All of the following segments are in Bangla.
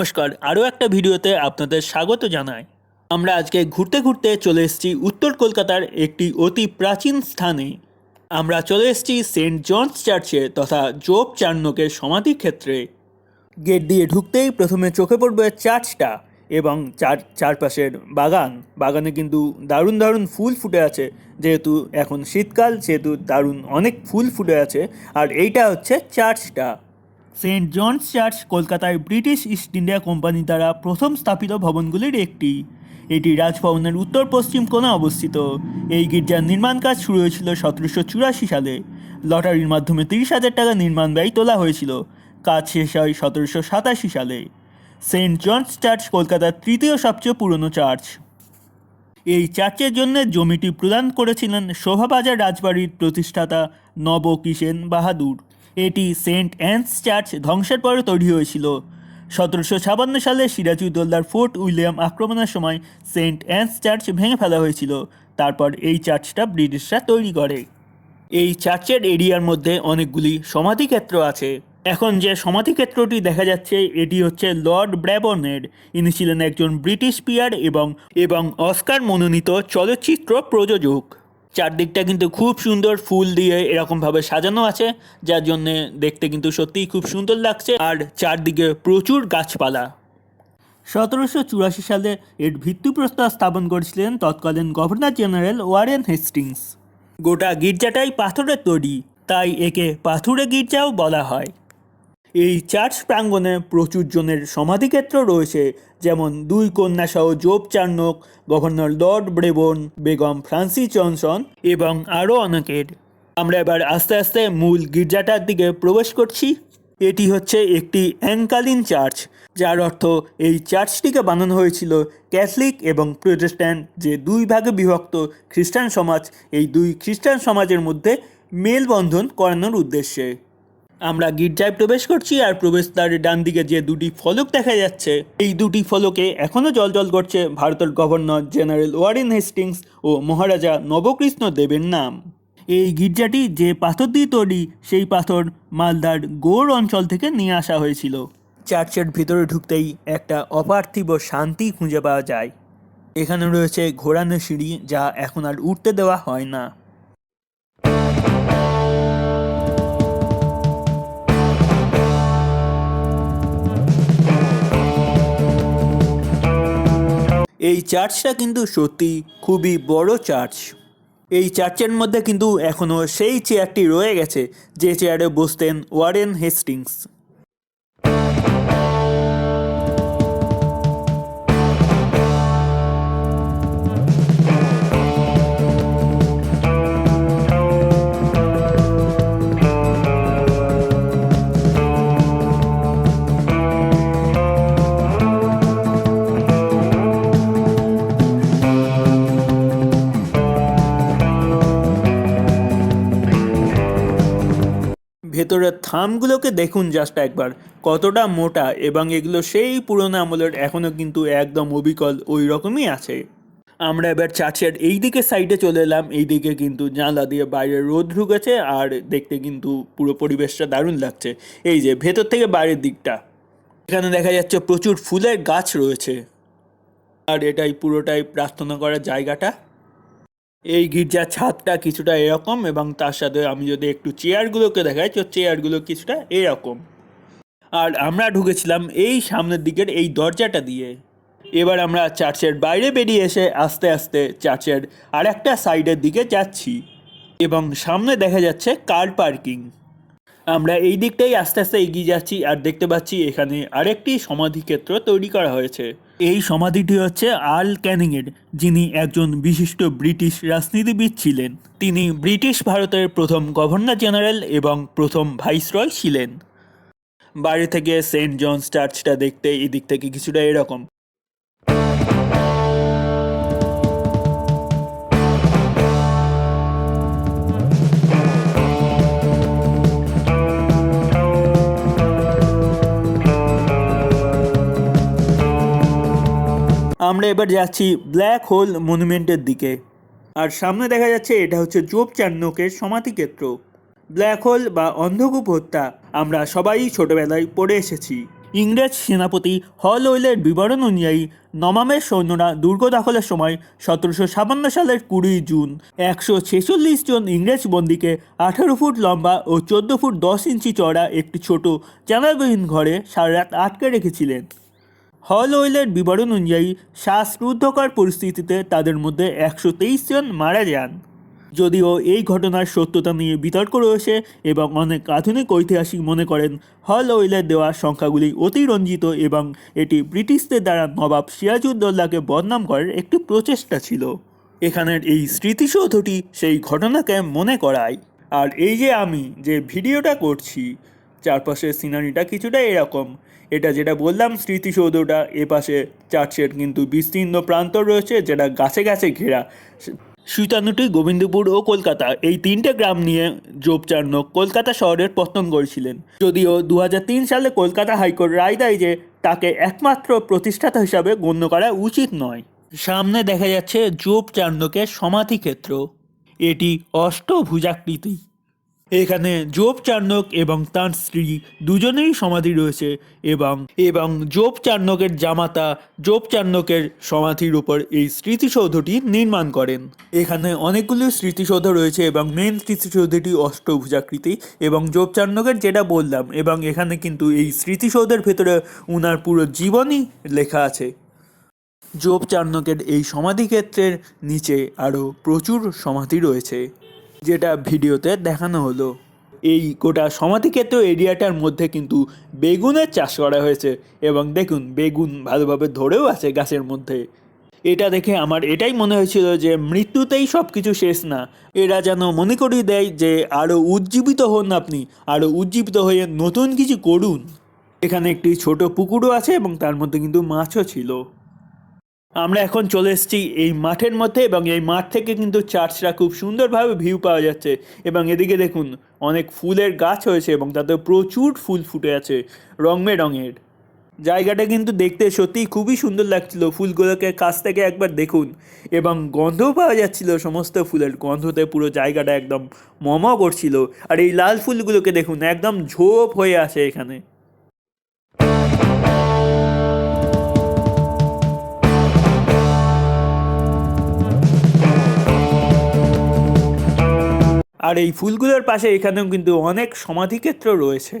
নমস্কার। আরও একটা ভিডিওতে আপনাদের স্বাগত জানাই। আমরা আজকে ঘুরতে ঘুরতে চলে এসেছি উত্তর কলকাতার একটি অতি প্রাচীন স্থানে। আমরা চলে এসেছি সেন্ট জনস চার্চে তথা জোব চার্নকের সমাধি ক্ষেত্রে। গেট দিয়ে ঢুকতেই প্রথমে চোখে পড়বে চার্চটা এবং চার, চারপাশের বাগান। বাগানে কিন্তু দারুণ দারুণ ফুল ফুটে আছে, যেহেতু এখন শীতকাল, সেহেতু দারুণ অনেক ফুল ফুটে আছে। আর এইটা হচ্ছে চার্চটা। সেন্ট জনস চার্চ কলকাতায় ব্রিটিশ ইস্ট ইন্ডিয়া কোম্পানি দ্বারা প্রথম স্থাপিত ভবনগুলির একটি। এটি রাজভবনের উত্তর পশ্চিম কোণে অবস্থিত। এই গির্জার নির্মাণ কাজ শুরু হয়েছিল সতেরোশো চুরাশি সালে। লটারির মাধ্যমে তিরিশ হাজার টাকা নির্মাণ ব্যয় তোলা হয়েছিল। কাজ শেষ হয় সতেরোশো সাতাশি সালে। সেন্ট জনস চার্চ কলকাতার তৃতীয় সবচেয়ে পুরনো চার্চ। এই চার্চের জন্য জমিটি প্রদান করেছিলেন শোভাবাজার রাজবাড়ির প্রতিষ্ঠাতা নব কিষেন বাহাদুর। এটি সেন্ট অ্যান্স চার্চ ধ্বংসের পরে তৈরি হয়েছিল। সতেরোশো ছাপান্ন সালে সিরাজউদ্দৌলার ফোর্ট উইলিয়াম আক্রমণের সময় সেন্ট অ্যান্স চার্চ ভেঙে ফেলা হয়েছিল। তারপর এই চার্চটা ব্রিটিশরা তৈরি করে। এই চার্চের এরিয়ার মধ্যে অনেকগুলি সমাধিক্ষেত্র আছে। এখন যে সমাধিক্ষেত্রটি দেখা যাচ্ছে, এটি হচ্ছে লর্ড ব্র্যাবনের। ইনি ছিলেন একজন ব্রিটিশ পিয়ার এবং এবং অস্কার মনোনীত চলচ্চিত্র প্রযোজক। চারদিকটা কিন্তু খুব সুন্দর ফুল দিয়ে এরকমভাবে সাজানো আছে, যার জন্যে দেখতে কিন্তু সত্যিই খুব সুন্দর লাগছে আর চারদিকে প্রচুর গাছপালা। সতেরোশো চুরাশি সালে এর ভিত্তিপ্রস্তর স্থাপন করেছিলেন তৎকালীন গভর্নর জেনারেল ওয়ারেন হেস্টিংস। গোটা গির্জাটাই পাথরের তৈরি, তাই একে পাথুরে গির্জাও বলা হয়। এই চার্চ প্রাঙ্গণে প্রচুর জনের সমাধিক্ষেত্র রয়েছে, যেমন দুই কন্যা সহ Job Charnock governor lord Brabourne Begum Frances Johnson এবং আরও অনেকের। আমরা এবার আস্তে আস্তে মূল গির্জাটার দিকে প্রবেশ করছি। এটি হচ্ছে একটি অ্যাঙ্কালিন চার্চ, যার অর্থ এই চার্চটিকে বানানো হয়েছিল ক্যাথলিক এবং প্রোটেস্ট্যান্ট, যে দুই ভাগে বিভক্ত খ্রিস্টান সমাজ, এই দুই খ্রিস্টান সমাজের মধ্যে মেলবন্ধন করানোর উদ্দেশ্যে। আমরা গির্জায় প্রবেশ করছি আর প্রবেশদ্বারের ডান দিকে যে দুটি ফলক দেখা যাচ্ছে, এই দুটি ফলকে এখনও জল করছে ভারতের গভর্নর জেনারেল ওয়ারেন হেস্টিংস ও মহারাজা নবকৃষ্ণ দেবের নাম। এই গির্জাটি যে পাথর দিয়ে তৈরি, সেই পাথর মালদার গৌড় অঞ্চল থেকে নিয়ে আসা হয়েছিল। চার্চের ভিতরে ঢুকতেই একটা অপার্থিব শান্তি খুঁজে পাওয়া যায়। এখানে রয়েছে ঘোরানো সিঁড়ি যা এখন আর উঠতে দেওয়া হয় না। এই চার্চটা কিন্তু সত্যি খুবই বড় চার্চ। এই চার্চের মধ্যে কিন্তু এখনও সেই চেয়ারটি রয়ে গেছে, যে চেয়ারে বসতেন ওয়ারেন হেস্টিংস। ভেতরের থামগুলোকে দেখুন জাস্ট একবার। কতটা মোটা এবং এগুলো সেই পুরোনো আমলের এখনও কিন্তু একদম অবিকল ওই রকমই আছে। আমরা এবার চার্চের এই দিকে সাইডে চলে এলাম। এই দিকে কিন্তু জানলা দিয়ে বাইরে রোদ ঢুকেছে আর দেখতে কিন্তু পুরো পরিবেশটা দারুণ লাগছে। এই যে, ভেতর থেকে বাইরের দিকটা। এখানে দেখা যাচ্ছে প্রচুর ফুলের গাছ রয়েছে। আর এটাই পুরোটাই প্রার্থনা করার জায়গাটা। এই গির্জার ছাদটা কিছুটা এরকম এবং তার সাথে আমি যদি একটু চেয়ারগুলোকে দেখাই, তো চেয়ারগুলো কিছুটা এরকম। আর আমরা ঢুকেছিলাম এই সামনের দিকের এই দরজাটা দিয়ে। এবার আমরা চার্চের বাইরে বেরিয়ে এসে আস্তে আস্তে চার্চের আরেকটা সাইডের দিকে যাচ্ছি এবং সামনে দেখা যাচ্ছে কার পার্কিং। আমরা এই দিকটাই আস্তে আস্তে এগিয়ে যাচ্ছি আর দেখতে পাচ্ছি এখানে আরেকটি সমাধিক্ষেত্র তৈরি করা হয়েছে। এই সমাধিটি হচ্ছে আর্ল ক্যানিংয়ের, যিনি একজন বিশিষ্ট ব্রিটিশ রাজনীতিবিদ ছিলেন। তিনি ব্রিটিশ ভারতের প্রথম গভর্নর জেনারেল এবং প্রথম ভাইসরয় ছিলেন। বাইরে থেকে সেন্ট জনস চার্চটা দেখতে এই দিক থেকে কিছুটা এরকম। আমরা এবার যাচ্ছি ব্ল্যাক হোল মনুমেন্টের দিকে। আর সামনে দেখা যাচ্ছে এটা হচ্ছে জোব চান্নকের সমাধিক্ষেত্র। ব্ল্যাক হোল বা অন্ধকূপ হত্যা, আমরা সবাই ছোটবেলায় পড়ে এসেছি। ইংরেজ সেনাপতি হল ওয়েলের বিবরণ অনুযায়ী, নমামের সৈন্যরা দুর্গ দখলের সময় সতেরোশো ছাপান্ন সালের কুড়ি জুন, একশো ছেচল্লিশ জন ইংরেজ বন্দীকে আঠারো ফুট লম্বা ও চোদ্দ ফুট দশ ইঞ্চি চড়া একটি ছোট জানাবিহীন ঘরে সারা রাত আটকে রেখেছিলেন। হল ওয়েলের বিবরণ অনুযায়ী শ্বাসরুদ্ধকর পরিস্থিতিতে তাদের মধ্যে একশো তেইশ জন মারা যান। যদিও এই ঘটনার সত্যতা নিয়ে বিতর্ক রয়েছে এবং অনেক আধুনিক ঐতিহাসিক মনে করেন হল ওয়েলের দেওয়া সংখ্যাগুলি অতিরঞ্জিত এবং এটি ব্রিটিশদের দ্বারা নবাব সিরাজউদ্দৌলাকে বদনাম করার একটি প্রচেষ্টা ছিল। এখানের এই স্মৃতিসৌধটি সেই ঘটনাকে মনে করায়। আর এই যে আমি যে ভিডিওটা করছি, চারপাশের সিনারিটা কিছুটা এরকম। এটা যেটা বললাম, স্মৃতিসৌধটা এপাশে চার্চের কিন্তু বিস্তীর্ণ প্রান্তর রয়েছে, যেটা গাছে গাছে ঘেরা। সুতানুটি, গোবিন্দপুর ও কলকাতা এই তিনটে গ্রাম নিয়ে জোপচার্নক কলকাতা শহরের পত্তন করেছিলেন যদিও দু হাজার তিন সালে কলকাতা হাইকোর্ট রায় দেয় যে তাকে একমাত্র প্রতিষ্ঠাতা হিসাবে গণ্য করা উচিত নয়। সামনে দেখা যাচ্ছে জোপ চার্নকের সমাধিক্ষেত্র। এটি অষ্টভুজাকৃতি। এখানে জোব চার্নক এবং তার স্ত্রী দুজনেই সমাধি রয়েছে এবং এবং জোব চার্নকের জামাতা জোব চার্নকের সমাধির উপর এই স্মৃতিসৌধটি নির্মাণ করেন। এখানে অনেকগুলো স্মৃতিসৌধ রয়েছে এবং মেন স্মৃতিসৌধটি অষ্টভুজাকৃতি এবং জোব চার্নকের যেটা বললাম এবং এখানে কিন্তু এই স্মৃতিসৌধের ভেতরে উনার পুরো জীবনই লেখা আছে। জোব চার্নকের এই সমাধিক্ষেত্রের নিচে আরও প্রচুর সমাধি রয়েছে। যেটা ভিডিওতে দেখানো হলো। এই গোটা সমাধিক্ষেত্র এরিয়াটার মধ্যে কিন্তু বেগুনের চাষ করা হয়েছে এবং দেখুন, বেগুন ভালোভাবে ধরেও আছে গাছের মধ্যে। এটা দেখে আমার এটাই মনে হয়েছিল যে মৃত্যুতেই সব কিছু শেষ না। এরা যেন মনে করিয়ে দেয় যে আরও উজ্জীবিত হন আপনি আরও উজ্জীবিত হয়ে নতুন কিছু করুন। এখানে একটি ছোট পুকুরও আছে এবং তার মধ্যে কিন্তু মাছও ছিল। আমরা এখন চলে এসেছি এই মাঠের মধ্যে এবং এই মাঠ থেকে কিন্তু চার্চটা খুব সুন্দরভাবে ভিউ পাওয়া যাচ্ছে। এবং এদিকে দেখুন, অনেক ফুলের গাছ হয়েছে এবং তাতে প্রচুর ফুল ফুটে আছে রং বেরঙের জায়গাটা কিন্তু দেখতে সত্যিই খুবই সুন্দর লাগছিল। ফুলগুলোকে কাছ থেকে একবার দেখুন এবং গন্ধও পাওয়া যাচ্ছিল সমস্ত ফুলের গন্ধতে। পুরো জায়গাটা একদম মম করছিল। আর এই লাল ফুলগুলোকে দেখুন, একদম ঝোপ হয়ে আছে এখানে। আর এই ফুলগুলোর পাশে এখানেও কিন্তু অনেক সমাধিক্ষেত্র রয়েছে।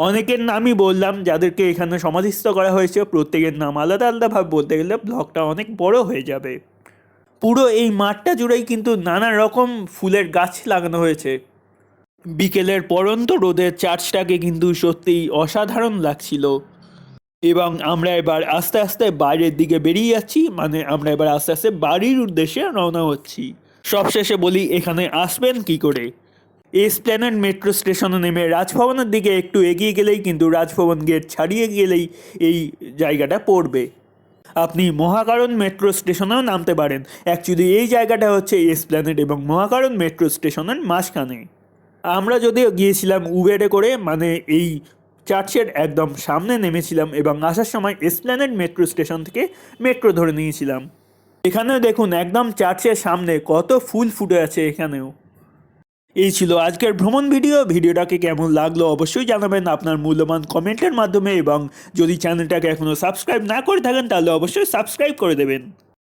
অনেকের নামই বললাম যাদেরকে এখানে সমাধিস্থ করা হয়েছে, প্রত্যেকের নাম আলাদা আলাদাভাবে বলতে গেলে ব্লগটা অনেক বড় হয়ে যাবে। পুরো এই মাঠটা জুড়েই কিন্তু নানা রকম ফুলের গাছ লাগানো হয়েছে। বিকেলের পরন্ত রোদের চার্চটাকে কিন্তু সত্যিই অসাধারণ লাগছিল। এবং আমরা এবার আস্তে আস্তে বাইরের দিকে বেরিয়ে যাচ্ছি মানে আমরা এবার আস্তে আস্তে বাড়ির উদ্দেশ্যে রওনা হচ্ছি। সবশেষে বলি, এখানে আসবেন কি করে? এসপ্ল্যানেড মেট্রো স্টেশনে নেমে রাজভবনের দিকে একটু এগিয়ে গেলেই কিন্তু রাজভবন গেট ছাড়িয়ে গেলেই এই জায়গাটা পড়বে। আপনি মহাকারণ মেট্রো স্টেশনেও নামতে পারেন। অ্যাকচুয়ালি এই জায়গাটা হচ্ছে এসপ্ল্যানেড এবং মহাকারণ মেট্রো স্টেশনের মাঝখানে। আমরা যদিও গিয়েছিলাম উবেরে করে মানে এই চার্চের একদম সামনে নেমেছিলাম এবং আসার সময় এসপ্ল্যানেড মেট্রো স্টেশন থেকে মেট্রো ধরে নিয়েছিলাম। এখানেও দেখুন, একদম চার্চের সামনে কত ফুল ফুটে আছে এখানেও। এই ছিল আজকের ভ্রমণ ভিডিও। ভিডিওটাকে কেমন লাগল অবশ্যই জানাবেন আপনার মূল্যবান কমেন্টের মাধ্যমে এবং যদি চ্যানেলটাকে এখনও সাবস্ক্রাইব না করে থাকেন, তাহলে অবশ্যই সাবস্ক্রাইব করে দেবেন।